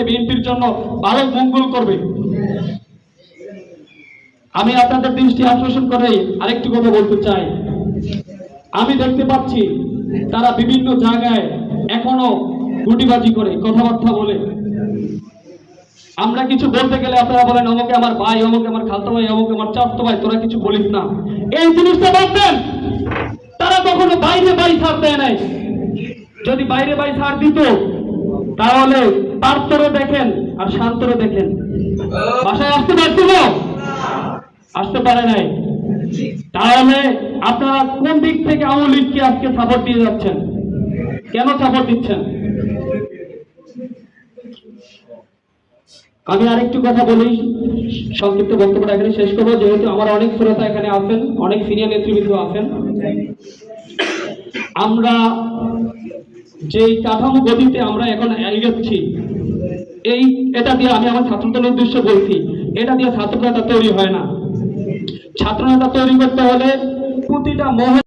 করবে বিএনপির জন্য ভালো মঙ্গল করবে। আমি আপনাদের দৃষ্টি আকর্ষণ করে আরেকটি কথা বলতে চাই। আমি দেখতে পাচ্ছি তারা বিভিন্ন জায়গায় এখনও গুটিবাজি করে, কথাবার্তা বলে। আমরা কিছু বলতে গেলে আপনারা বলেন, অমুকে আমার ভাই, অমুকে আমার খালতো ভাই অমুকে আমার চাস্তো ভাই তোরা কিছু বলিস না। এই জিনিসটা বলতেন। তারা কখনো বাইরে বাই ছাড় দেয় নাই। যদি বাইরে বাই ছাড় দিত তাহলে পার্থরে দেখেন আর শান্তরে দেখেন। বাসায় আসতে পারছিল আসতে পারে নাই। তাহলে আপনারা কোন দিক থেকে আওয়ামী লীগকে আজকে সাপোর্ট দিয়ে যাচ্ছেন? কেন সাপোর্ট দিচ্ছেন? আমি আরেকটু কথা বলি। সংক্ষিপ্ত বক্তব্যটা এখানে শেষ করব। যেহেতু আমার অনেক শ্রোতা এখানে আছেন, অনেক সিনিয়র নেতৃবৃন্দ আছেন। আমরা যে কাঠামো গতিতে আমরা এখন এগোচ্ছি, এই, এটা দিয়ে আমি আমার ছাত্রদের উদ্দেশ্যে বলছি, এটা দিয়ে ছাত্রনেতা তৈরি হয় না। ছাত্রনেতা তৈরি করতে হলে প্রতিটা মহল